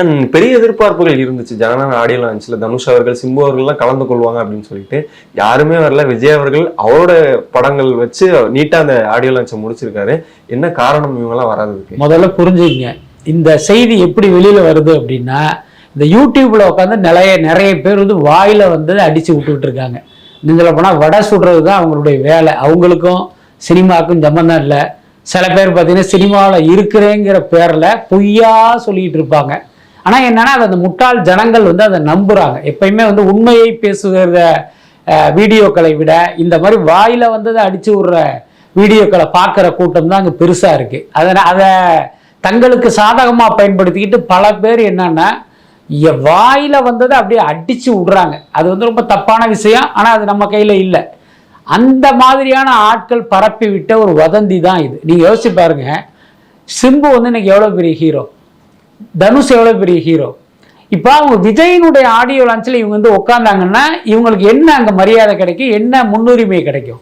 And பெரிய எதிர்பார்ப்புகள் இருந்துச்சு. ஜனநாயக ஆடியோ லான்ச்சில் தனுஷ் அவர்கள் சிம்பு அவர்கள்லாம் கலந்து கொள்வாங்க அப்படின்னு சொல்லிட்டு யாருமே வரல. விஜய் அவர்கள் அவரோட படங்கள் வச்சு நீட்டாக அந்த ஆடியோ லான்ச்சை முடிச்சிருக்காரு. என்ன காரணம்? இவங்கெல்லாம் வராததுக்கு. முதல்ல புரிஞ்சுக்கங்க. இந்த செய்தி எப்படி வெளியில் வருது அப்படின்னா இந்த யூடியூப்பில் உட்காந்து நிறைய நிறைய பேர் வந்து வாயில் வந்து அடித்து விட்டுக்கிட்டு இருக்காங்க. இதில் போனால் வடை சுடுறது தான் அவங்களுடைய வேலை. அவங்களுக்கும் சினிமாவுக்கும் சம்மந்தம் இல்லை. சில பேர் பார்த்தீங்கன்னா சினிமாவில் இருக்கிறேங்கிற பேரில் பொய்யா சொல்லிகிட்டு இருப்பாங்க. ஆனால் என்னன்னா அது அந்த முட்டாள் ஜனங்கள் வந்து அதை நம்புகிறாங்க எப்பயுமே வந்து உண்மையை பேசுகிற வீடியோக்களை விட இந்த மாதிரி வாயில் வந்து அதை அடிச்சு விடுற வீடியோக்களை பார்க்குற கூட்டம் தான் அங்கே பெருசாக இருக்குது அதை அதை தங்களுக்கு சாதகமாக பயன்படுத்திக்கிட்டு பல பேர் என்னென்னா எ- வந்ததை அப்படியே அடித்து விடுறாங்க. அது வந்து ரொம்ப தப்பான விஷயம். ஆனால் அது நம்ம கையில் இல்லை. அந்த மாதிரியான ஆட்கள் பரப்பி விட்ட ஒரு வதந்தி தான் இது. நீங்கள் யோசிச்சு பாருங்கள் சிம்பு வந்து இன்னைக்கு எவ்வளோ பெரிய ஹீரோ தனுஷ் எவ்வளோ பெரிய ஹீரோ இப்போ அவங்க விஜயினுடைய ஆடியோ லான்ச்சில் இவங்க வந்து உட்காந்தாங்கன்னா இவங்களுக்கு என்ன அங்கே மரியாதை கிடைக்கும்? என்ன முன்னுரிமை கிடைக்கும்?